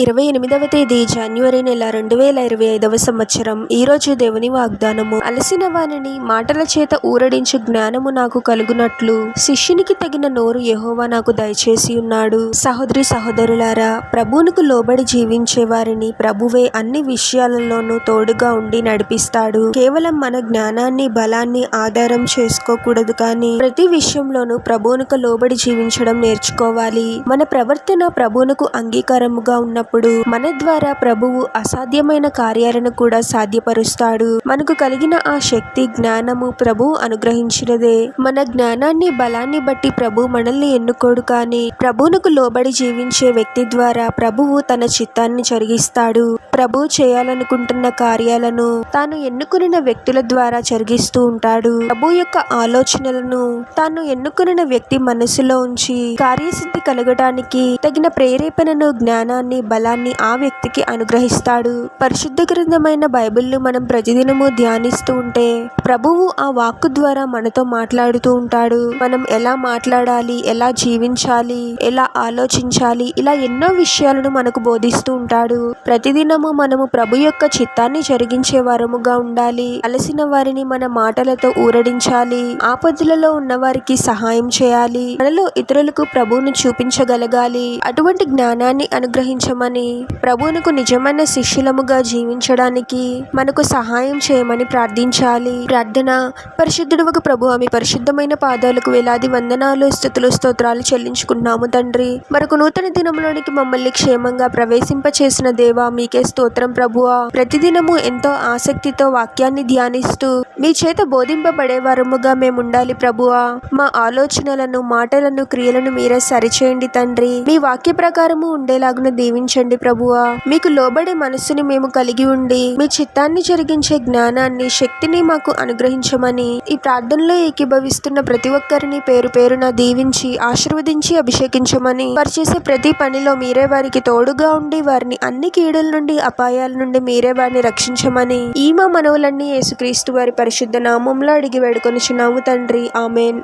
ఇరవై ఎనిమిదవ తేదీ జనవరి నెల రెండు వేల ఇరవై ఐదవ సంవత్సరం. ఈరోజు దేవుని వాగ్దానము. అలసిన వానిని మాటల చేత ఊరడించు జ్ఞానము నాకు కలుగునట్లు. శిష్యునికి తగిన నోరు యహోవా నాకు దయచేసి ఉన్నాడు. సహోదరి సహోదరులారా ప్రభువునకు లోబడి జీవించే వారిని ప్రభువే అన్ని విషయాలలోనూ తోడుగా ఉండి నడిపిస్తాడు. కేవలం మన జ్ఞానాన్ని బలాన్ని ఆధారం చేసుకోకూడదు కానీ ప్రతి విషయంలోనూ ప్రభువునకు లోబడి జీవించడం నేర్చుకోవాలి. మన ప్రవర్తన ప్రభువునకు అంగీకారముగా ఉన్న చేసినప్పుడు మన ద్వారా ప్రభువు అసాధ్యమైన కార్యాలను కూడా సాధ్యపరుస్తాడు. మనకు కలిగిన ఆ శక్తి జ్ఞానము ప్రభువు అనుగ్రహించినదే. మన జ్ఞానాన్ని బలాన్ని బట్టి ప్రభు మనల్ని ఎన్నుకోడు కానీ ప్రభువునకు లోబడి జీవించే వ్యక్తి ద్వారా ప్రభువు తన చిత్తాన్ని జరిగిస్తాడు. ప్రభు చేయాలనుకుంటున్న కార్యాలను తాను ఎన్నుకున్న వ్యక్తుల ద్వారా జరిగిస్తూ ఉంటాడు. ప్రభు యొక్క ఆలోచనలను తాను ఎన్నుకున్న వ్యక్తి మనసులో ఉంచి కార్యసిద్ధి కలగటానికి తగిన ప్రేరేపణను జ్ఞానాన్ని బలాన్ని ఆ వ్యక్తికి అనుగ్రహిస్తాడు. పరిశుద్ధ గ్రంథమైన బైబిల్ను మనం ప్రతిదినము ధ్యానిస్తూ ఉంటే ప్రభువు ఆ వాక్కు ద్వారా మనతో మాట్లాడుతూ ఉంటాడు. మనం ఎలా మాట్లాడాలి ఎలా జీవించాలి ఎలా ఆలోచించాలి ఇలా ఎన్నో విషయాలను మనకు బోధిస్తూ ఉంటాడు. ప్రతిదినము మనము ప్రభు యొక్క చిత్తాన్ని జరిగించే వారముగా ఉండాలి. అలసిన వారిని మన మాటలతో ఊరడించాలి. ఆపదలలో ఉన్న వారికి సహాయం చేయాలి. మనలో ఇతరులకు ప్రభువును చూపించగలగాలి. అటువంటి జ్ఞానాన్ని అనుగ్రహించమని ప్రభువునకు నిజమైన శిష్యులముగా జీవించడానికి మనకు సహాయం చేయమని ప్రార్థించాలి. ప్రార్థన. పరిశుద్ధుడు ఒక ప్రభు ఆమె పరిశుద్ధమైన పాదాలకు వేలాది వందనాలు స్థుతులు స్తోత్రాలు చెల్లించుకున్నాము తండ్రి. మరొక నూతన దినంలోనికి మమ్మల్ని క్షేమంగా ప్రవేశింపచేసిన దేవా మీకే స్తోత్రం ప్రభువా. ప్రతిదినము ఎంతో ఆసక్తితో వాక్యాన్ని ధ్యానిస్తూ మీ చేత బోధింపబడే వారముగా మేము ఉండాలి ప్రభువా. మా ఆలోచనలను మాటలను క్రియలను మీరే సరిచేయండి తండ్రి. మీ వాక్య ప్రకారము ఉండేలాగున దీవించండి ప్రభువా. మీకు లోబడే మనస్సుని మేము కలిగి ఉండి మీ చిత్తాన్ని జరిగించే జ్ఞానాన్ని శక్తిని మాకు అనుగ్రహించమని ఈ ప్రార్థనలో ఏకీభవిస్తున్న ప్రతి ఒక్కరిని పేరు పేరున దీవించి ఆశీర్వదించి అభిషేకించమని వారు చేసే ప్రతి పనిలో మీరే వారికి తోడుగా ఉండి వారిని అన్ని కీడుల నుండి అపాయాల నుండి మీరే వారిని రక్షించమని ఈ మా మనవులన్నీ యేసుక్రీస్తు వారి పరిశుద్ధ నామంలో అడిగి వేడుకొనిచున్నాము తండ్రి. ఆమెన్.